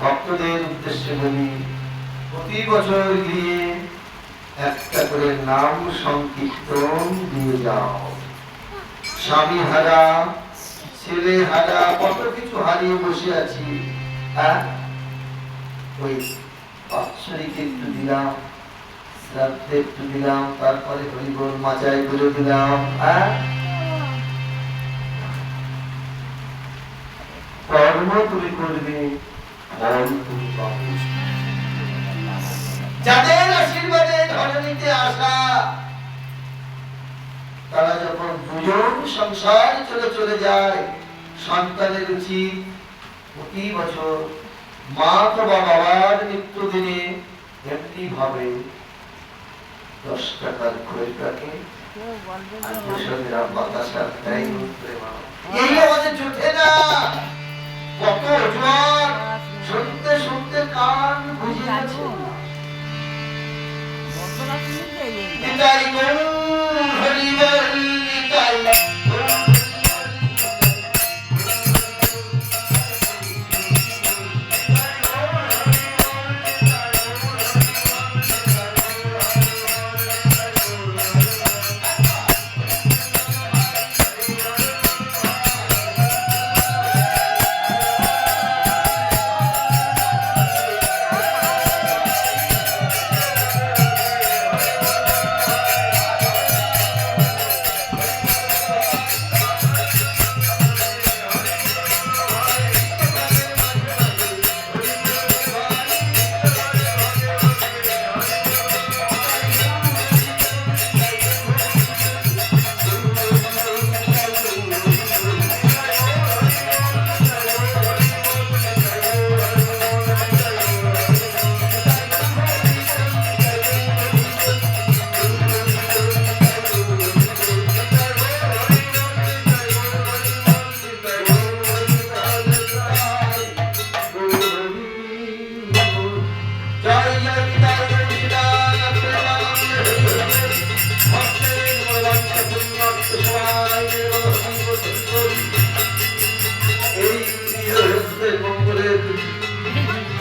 ভক্তদের উদ্দেশ্যে বলি, প্রতি বছর গিয়ে একটা করে নাম সংকীর্তন দিয়ে যাও। স্বামী হারা, ছেলে হারা, কত কিছু হারিয়ে বসে আছি তারপরে হরিবোল মাচায় করে দিলাম হ্যাঁ? কর্ম তুমি করবে ফল তুমি পাবে। যাদের আশীর্বাদে ধরণীতে আসা তারা যখন দুজন সংসার চলে চলে যায় সন্তানের উচিত প্রতি বছর মা অথবা বাবার মৃত্যু দিনে এমনি ভাবে দশ টাকার আত্মীয়স্বজনরা বাতাসা দেয়।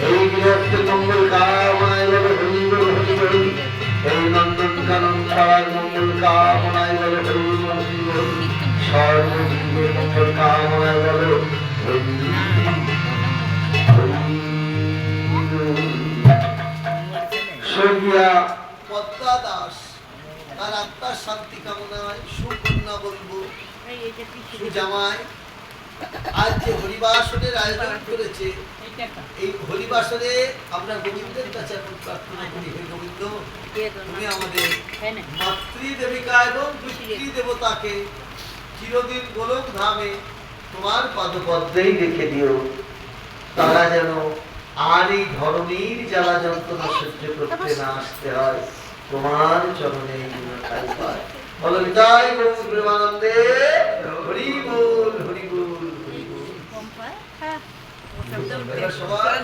এই গৃহস্থের মঙ্গল কামনায় বলে হরি বল এই নন্দন কানন পাড়ার মঙ্গল কামনায় বলে হরি বল সর্বজীবের মঙ্গল কামনায় বলে হরি হরি বল। স্বর্গীয়া পদ্মা দাস তার আত্মার শান্তি কামনায় সুকন্যা বলব সুজামায় আজ যে হরিবাসনের আয়োজন করেছে এই হরিবাসনে আমরা গোবিন্দের কাছে এখন প্রার্থনা করি হে গোবিন্দ তুমি আমাদের মাতৃ দেবিকা এবং পিতৃ দেবতাকে চিরদিন গোলক ধামে তোমার পদপদ্মেই রেখে দিও। তারা যেন আর এই ধরনের জ্বালা যন্ত্রণা সহ্য করতে না আসতে হয়। তোমার চরণে বলো বিদায় গৌর প্রেমানন্দে হরি বল হরি বল হরি বল সবাই